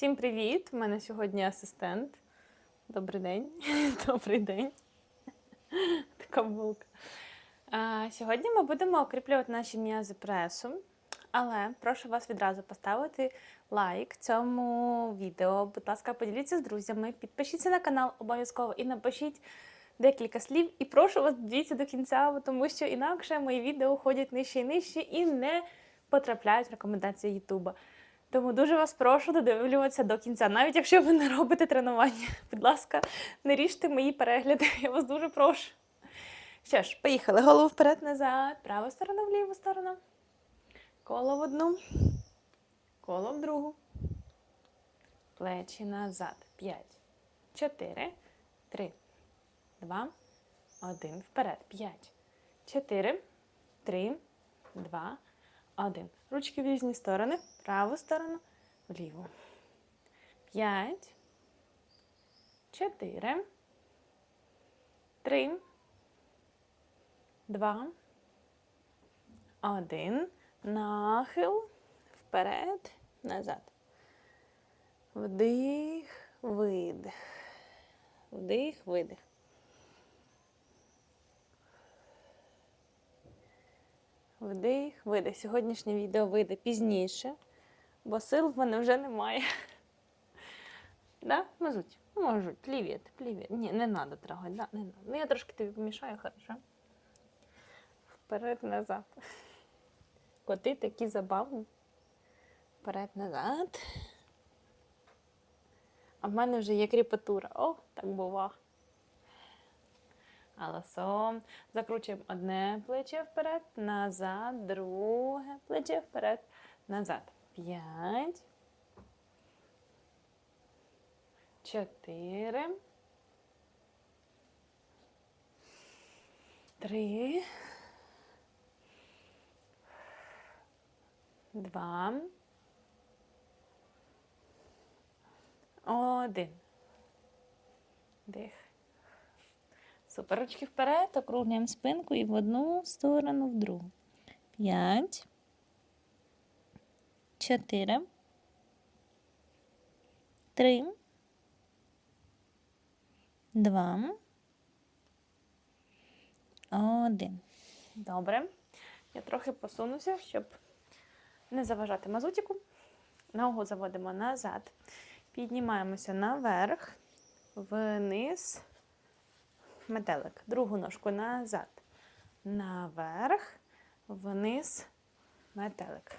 Всім привіт! У мене сьогодні асистент. Добрий день. Добрий день. Така булка. Сьогодні ми будемо укріплювати наші м'язи пресу. Але прошу вас відразу поставити лайк цьому відео. Будь ласка, поділіться з друзями, підпишіться на канал обов'язково і напишіть декілька слів. І прошу вас дивіться до кінця, тому що інакше мої відео ходять нижче і нижче і не потрапляють в рекомендації Ютуба. Тому дуже вас прошу додивлюватися до кінця, навіть якщо ви не робите тренування. Будь ласка, не ріжте мої перегляди, я вас дуже прошу. Що ж, поїхали. Голову вперед, назад, праву сторону в ліву сторону. Коло в одну, коло в другу. Плечі назад. П'ять, чотири, три, два, один. Вперед. П'ять, чотири, три, два, один. Ручки в різні сторони. Праву сторону, в ліву. П'ять, чотири, три, два, один. Нахил. Вперед, назад. Вдих, видих. Вдих, видих. Вдих, видих. Сьогоднішнє відео вийде пізніше, бо сил в мене вже немає. Да, Мазуть? Можуть. Плівіт, плівіт. Ні, не треба трогати, да? не. Ну, я трошки тобі помішаю, хорошо? Вперед, назад. Коти такі забавні. Вперед, назад. А в мене вже є кріпатура. О, так бува. Аласо. Закручуємо одне плече вперед, назад, друге плече вперед, назад. П'ять. Чотири. Три. Два. Один. Дих. Супер. Ручки вперед, округлюємо спинку і в одну сторону, в другу. П'ять. Чотири. Три. Два. Один. Добре. Я трохи посунуся, щоб не заважати мазутіку. Ногу заводимо назад. Піднімаємося наверх, вниз, метелик. Другу ножку назад. Наверх, вниз, метелик.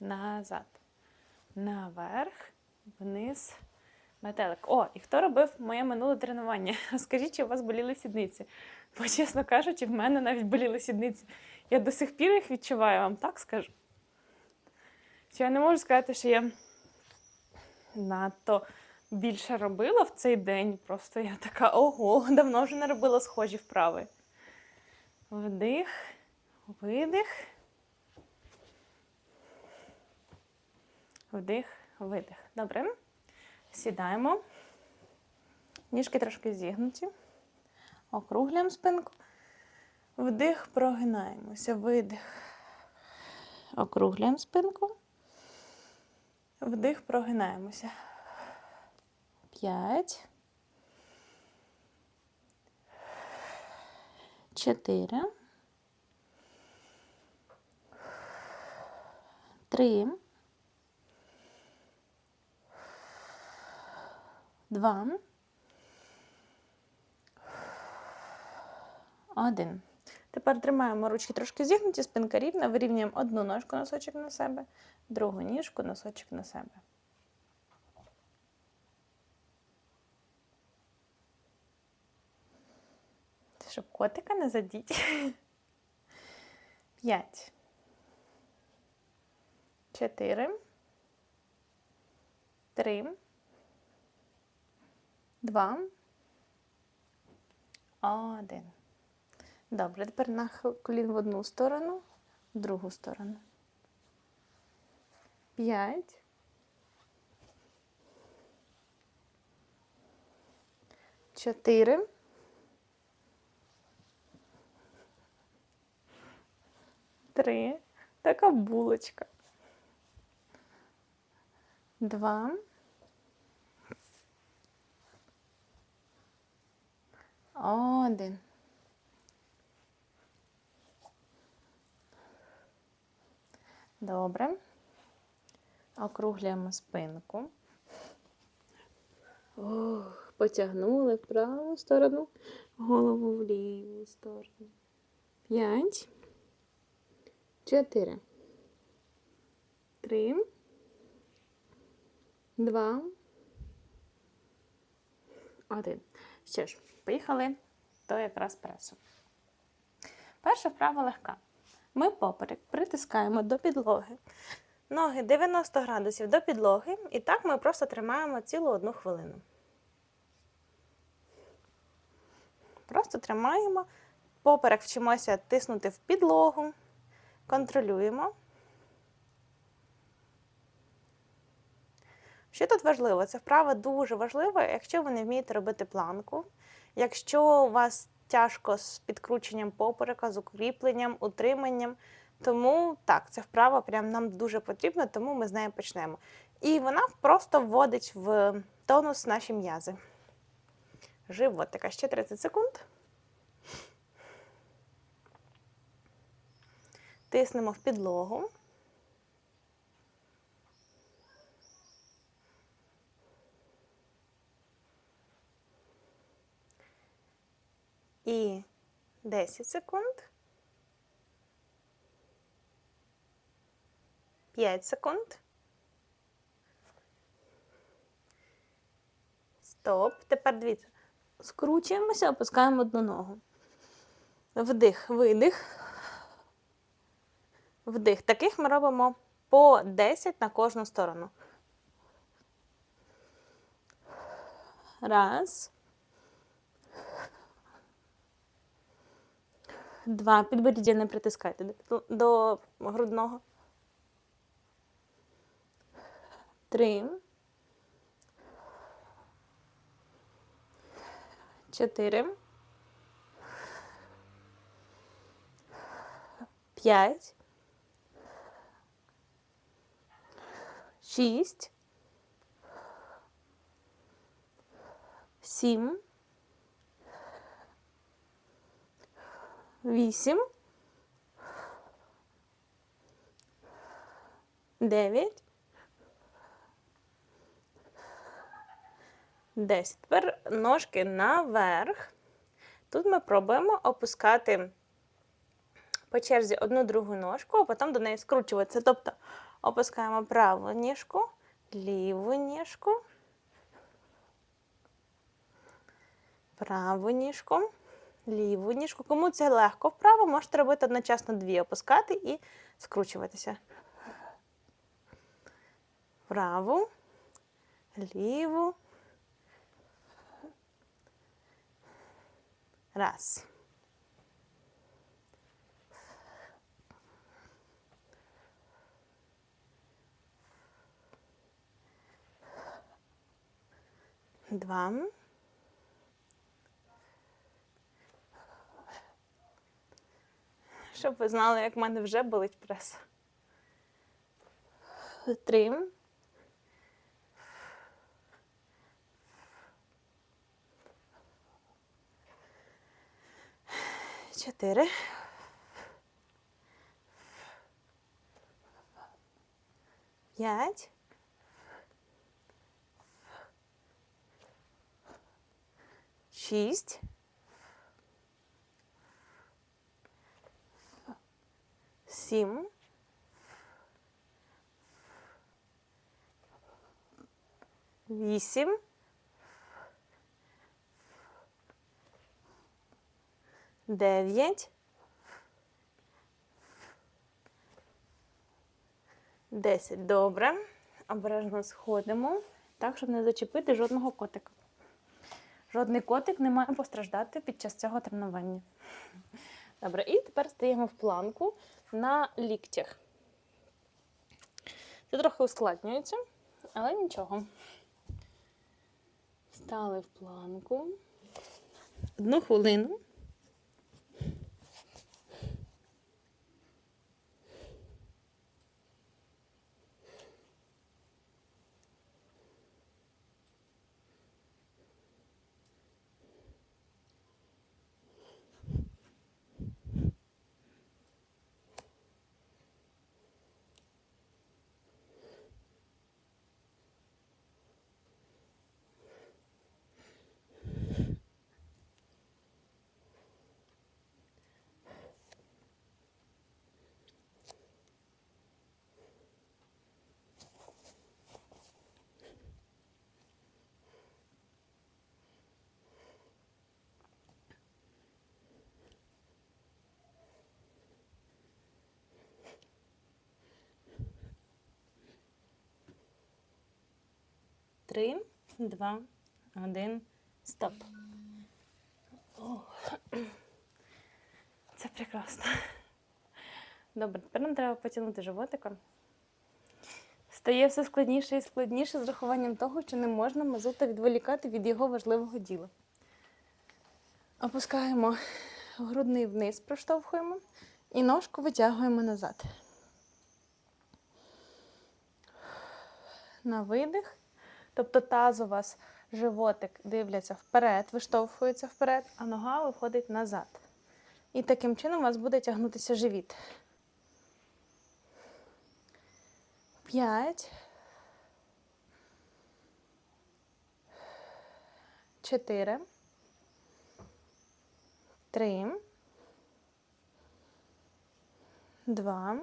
Назад. Наверх, вниз, метелик. О, і хто робив моє минуле тренування? Скажіть, чи у вас боліли сідниці? Бо, чесно кажучи, в мене навіть боліли сідниці. Я до сих пір їх відчуваю, вам так скажу. Що я не можу сказати, що я надто більше робила в цей день. Просто я така, ого, давно вже не робила схожі вправи. Вдих, видих. Вдих, видих. Добре. Сідаємо. Ніжки трошки зігнуті. Округлюємо спинку. Вдих, прогинаємося. Видих. Округлюємо спинку. Вдих, прогинаємося. П'ять. Чотири. Три. Два. Один. Тепер тримаємо ручки трошки зігнуті, спинка рівна, вирівнюємо одну ножку носочок на себе, другу ніжку носочок на себе. Щоб котика не задіть. П'ять. Чотири. Три. Два. Один. Добре, тепер нахил колін в одну сторону, в другу сторону. П'ять. Чотири. три. Така булочка. Два. Один. Добре. Округлюємо спинку. Ох, потягнули в праву сторону, голову в ліву сторону. П'ять. Чотири. Три. Два. Один. Що ж, поїхали до якраз пресу. Перша вправа легка. Ми поперек притискаємо до підлоги. Ноги 90 градусів до підлоги, і так ми просто тримаємо цілу одну хвилину. Просто тримаємо, поперек вчимося тиснути в підлогу, контролюємо. Що тут важливо? Це вправа дуже важлива, якщо ви не вмієте робити планку, якщо у вас тяжко з підкрученням поперека, з укріпленням, утриманням. Тому так, ця вправа прям нам дуже потрібна, тому ми з нею почнемо. І вона просто вводить в тонус наші м'язи. Животика. Ще 30 секунд. Тиснемо в підлогу. І 10 секунд. 5 секунд. Стоп. Тепер дивіться. Скручуємося, опускаємо одну ногу. Вдих, видих. Вдих. Таких ми робимо по 10 на кожну сторону. Раз. Два. Підборіддя не притискайте до, грудного. Три. Чотири. П'ять. Шість. Сім. Вісім. Дев'ять. Десять. Тепер ножки наверх. Тут ми пробуємо опускати по черзі одну другу ножку, а потім до неї скручуватися. Тобто опускаємо праву ніжку, ліву ніжку, праву ніжку, ліву ніжку. Кому це легко вправо, можете робити одночасно дві, опускати і скручуватися. Праву, ліву. Раз. Два. Щоб ви знали, як в мене вже болить прес. Три. Чотири. П'ять. Шість. Сім. Вісім. Дев'ять. Десять. Добре. Обережно сходимо, так, щоб не зачепити жодного котика. Жодний котик не має постраждати під час цього тренування. Добре, і тепер стаємо в планку на ліктях. Це трохи ускладнюється, але нічого. Стали в планку. Одну хвилину. Три, два, один, стоп. Це прекрасно. Добре, тепер нам треба потягнути животиком. Стає все складніше і складніше з рахуванням того, що не можна мазута відволікати від його важливого діла. Опускаємо грудний вниз, проштовхуємо і ножку витягуємо назад. На видих. Тобто таз у вас животик дивляться вперед, виштовхується вперед, а нога виходить назад. І таким чином у вас буде тягнутися живіт. П'ять. Чотири. Три. Два.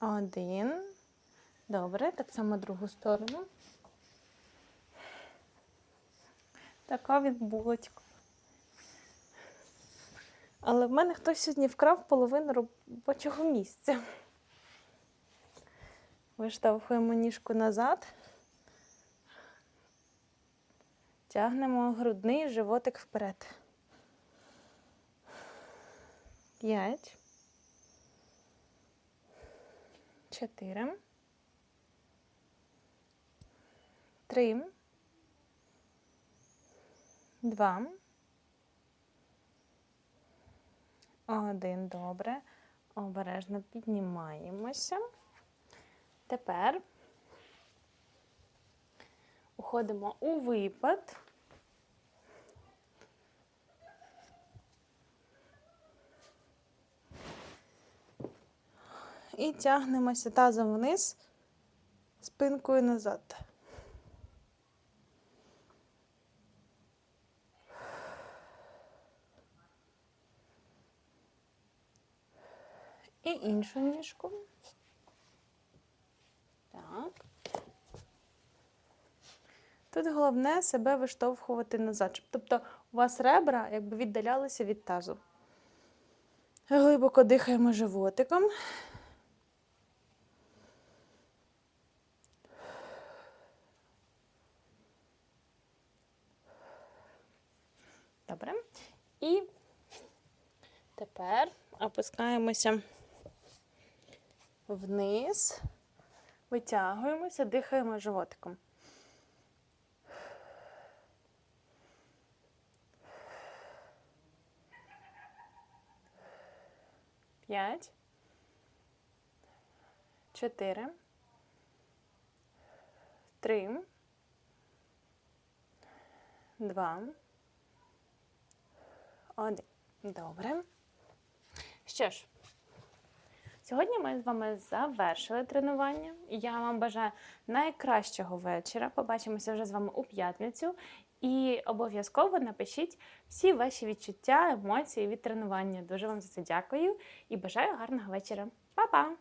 Один. Добре, так само другу сторону. Така від булочка. Але в мене хтось сьогодні вкрав половину робочого місця. Виштовхуємо ніжку назад. Тягнемо грудний животик вперед. П'ять. Чотири. Три. Два. Один. Добре. Обережно піднімаємося. Тепер уходимо у випад. І тягнемося тазом вниз, спинкою назад. І іншу ніжку. Так. Тут головне себе виштовхувати назад. Тобто у вас ребра якби віддалялися від тазу. Глибоко дихаємо животиком. Добре. І тепер опускаємося вниз, витягуємося, дихаємо животиком. П'ять. Чотири. Три. Два. Один. Добре. Що ж, сьогодні ми з вами завершили тренування. Я вам бажаю найкращого вечора. Побачимося вже з вами у п'ятницю. І обов'язково напишіть всі ваші відчуття, емоції від тренування. Дуже вам за це дякую і бажаю гарного вечора. Па-па!